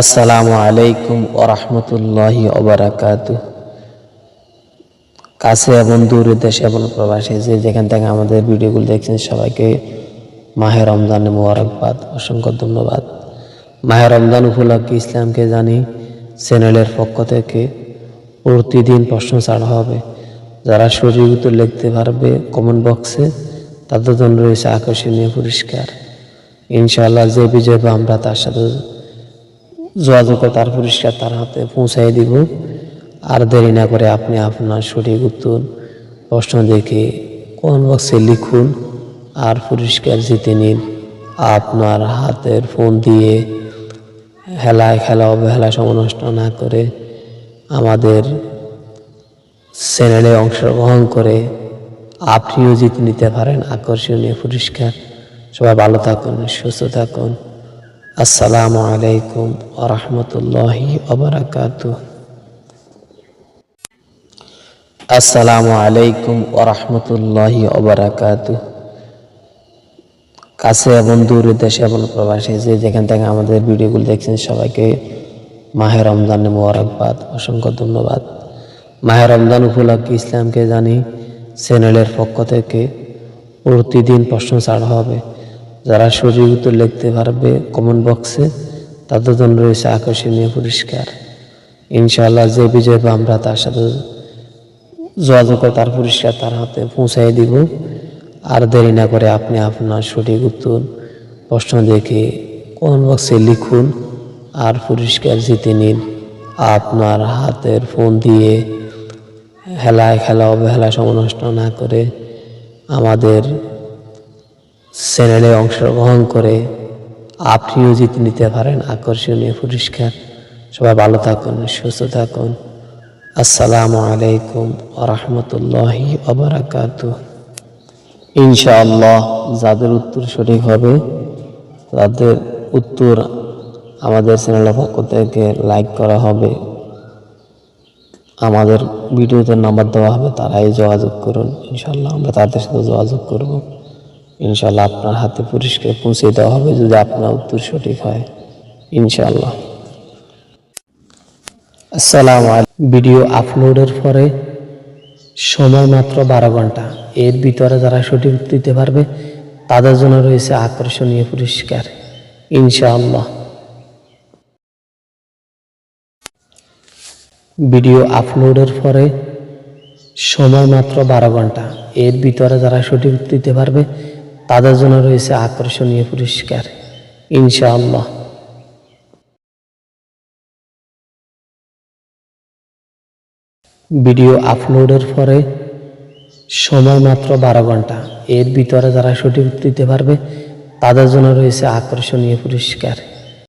আসসালামু আলাইকুম ওরহমতুল্লাহি ওবরাকাত কাছে এবং দূরের দেশে এবং প্রবাসী যে যেখান থেকে আমাদের ভিডিওগুলো দেখছেন, সবাইকে মাহে রমজানের মোবারকবাদ, অসংখ্য ধন্যবাদ। মাহে রমজান উপলক্ষে ইসলামকে জানি চ্যানেলের পক্ষ থেকে প্রতিদিন প্রশ্ন ছাড়া হবে। যারা সঠিক লিখতে পারবে কমেন্ট বক্সে তাদের জন্য রয়েছে আকর্ষণীয় পুরস্কার। ইনশাআল্লাহ যে বিজয় আমরা তার সাথে যোগাযোগ করে তার পুরস্কার তার হাতে পৌঁছাই দিব। আর দেরি না করে আপনি আপনার সঠিক উত্তর প্রশ্ন দেখে কোন বক্সে লিখুন আর পুরস্কার জিতে নিন। আপনার হাতের ফোন দিয়ে হেলায় খেলা, অবহেলা সমনষ্ট না করে আমাদের চ্যানেলে অংশগ্রহণ করে আপনিও জিতে নিতে পারেন। আকর্ষণীয় পুরস্কার সবাই ভালো থাকুন, সুস্থ থাকুন। আসসালামু আলাইকুম ওরহমতুল্লাহি ওবরাকাতু। আসসালামু আলাইকুম ওরহমতুল্লাহি ওবরাকাতু। কাছে এবং দূরের দেশে এবং প্রবাসী যে যেখান থেকে আমাদের ভিডিওগুলো দেখছেন, সবাইকে মাহে রমজানের মোবারকবাদ, অসংখ্য ধন্যবাদ। মাহে রমজান উপলক্ষে ইসলামকে জানি চ্যানেলের পক্ষ থেকে প্রতিদিন প্রশ্ন ছাড়া হবে। যারা সঠিক উত্তর লিখতে পারবে কমেন্ট বক্সে তাদের জন্য রয়েছে আকর্ষণীয় পুরস্কার। ইনশাআল্লাহ যে বিজয় পাবো আমরা তার সাথে যোগাযোগ করে তার পুরস্কার তার হাতে পৌঁছাই দিব। আর দেরি না করে আপনি আপনার সঠিক উত্তর, প্রশ্ন দেখে কমেন্ট বক্সে লিখুন আর পুরস্কার জিতে নিন। আপনার হাতের ফোন দিয়ে হেলায় খেলা, অবহেলা সমনষ্ট না করে আমাদের চ্যানেলে অংশগ্রহণ করে আপনিও জিতে নিতে পারেন। আকর্ষণীয় পুরস্কার। সবাই ভালো থাকুন, সুস্থ থাকুন। আসসালামু আলাইকুম ওরহমতুল্লাহি ওবরাকাত। ইনশাআল্লাহ যাদের উত্তর সঠিক হবে, তাদের উত্তর আমাদের চ্যানেলের পক্ষ থেকে লাইক করা হবে। আমাদের ভিডিওতে নাম্বার দেওয়া হবে, তারাই যোগাযোগ করুন। ইনশাল্লাহ আমরা তাদের সাথে যোগাযোগ করব। ইনশাল্লাহ আপনার হাতে পুরস্কার পৌঁছে দেওয়া হবে যদি আপনার উত্তর সঠিক হয় ইনশাল্লাহ আসসালামু ভিডিও আপলোডের পরে সময় মাত্র বারো ঘণ্টা। এর ভিতরে যারা সঠিক উত্তর দিতে পারবে, তাদের জন্য রয়েছে আকর্ষণীয় পুরস্কার, ইনশাআল্লাহ। ভিডিও আপলোডের পরে সময় মাত্র বারো ঘণ্টা। এর ভিতরে যারা সঠিক উত্তর দিতে পারবে তাদের জন্য রয়েছে আকর্ষণীয় পুরস্কার। ইনশাআল্লাহ। ভিডিও আপলোডের পরে সময় মাত্র বারো ঘণ্টা। এর ভিতরে যারা সঠিক দিতে পারবে, তাদের জন্য রয়েছে আকর্ষণীয় পুরস্কার।